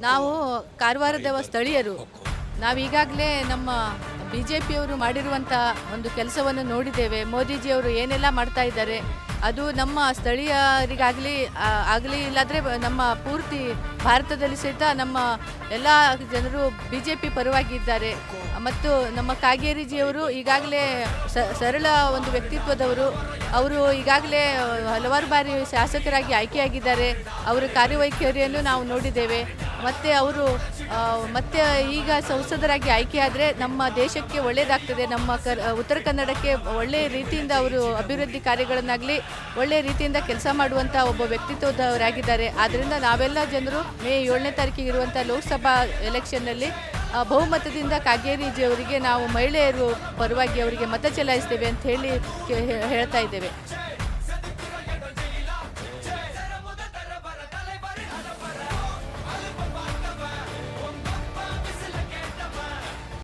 ನಾವು ಕಾರವಾರದವ ಸ್ಥಳೀಯರು. ನಾವೀಗಾಗಲೇ ನಮ್ಮ ಬಿ ಜೆ ಪಿಯವರು ಮಾಡಿರುವಂಥ ಒಂದು ಕೆಲಸವನ್ನು ನೋಡಿದ್ದೇವೆ. ಮೋದಿಜಿಯವರು ಏನೆಲ್ಲ ಮಾಡ್ತಾ ಇದ್ದಾರೆ ಅದು ನಮ್ಮ ಸ್ಥಳೀಯರಿಗಾಗಲಿ ಆಗಲಿ ಇಲ್ಲಾದರೆ ನಮ್ಮ ಪೂರ್ತಿ ಭಾರತದಲ್ಲಿ ಸಹಿತ ನಮ್ಮ ಎಲ್ಲ ಜನರು ಬಿ ಜೆ ಪಿ ಪರವಾಗಿದ್ದಾರೆ ಮತ್ತು ನಮ್ಮ ಕಾಗೇರಿಜಿಯವರು ಈಗಾಗಲೇ ಸ- ಸರಳ ಒಂದು ವ್ಯಕ್ತಿತ್ವದವರು. ಅವರು ಈಗಾಗಲೇ ಹಲವಾರು ಬಾರಿ ಶಾಸಕರಾಗಿ ಆಯ್ಕೆಯಾಗಿದ್ದಾರೆ. ಅವರ ಕಾರ್ಯವೈಖರಿಯನ್ನು ನಾವು ನೋಡಿದ್ದೇವೆ. ಮತ್ತು ಅವರು ಮತ್ತೆ ಈಗ ಸಂಸದರಾಗಿ ಆಯ್ಕೆಯಾದರೆ ನಮ್ಮ ದೇಶಕ್ಕೆ ಒಳ್ಳೆಯದಾಗ್ತದೆ ನಮ್ಮ ಕರ್, ಉತ್ತರ ಕನ್ನಡಕ್ಕೆ ಒಳ್ಳೆಯ ರೀತಿಯಿಂದ ಅವರು ಅಭಿವೃದ್ಧಿ ಕಾರ್ಯಗಳನ್ನಾಗಲಿ ಒಳ್ಳೆಯ ರೀತಿಯಿಂದ ಕೆಲಸ ಮಾಡುವಂಥ ಒಬ್ಬ ವ್ಯಕ್ತಿತ್ವದವರಾಗಿದ್ದಾರೆ. ಆದ್ದರಿಂದ ನಾವೆಲ್ಲ ಜನರು ಮೇ ಏಳನೇ ತಾರೀಕಿಗೆ ಇರುವಂಥ ಲೋಕಸಭಾ ಎಲೆಕ್ಷನ್ನಲ್ಲಿ ಬಹುಮತದಿಂದ ಬಹುಮತದಿಂದ ಕಾಗೇರಿಜಿಯವರಿಗೆ ನಾವು ಮಹಿಳೆಯರು ಪರವಾಗಿ ಅವರಿಗೆ ಮತ ಚಲಾಯಿಸ್ತೇವೆ ಅಂತ ಹೇಳಿ ಕೇ- ಹೇಳ್ತಾ ಇದ್ದೇವೆ.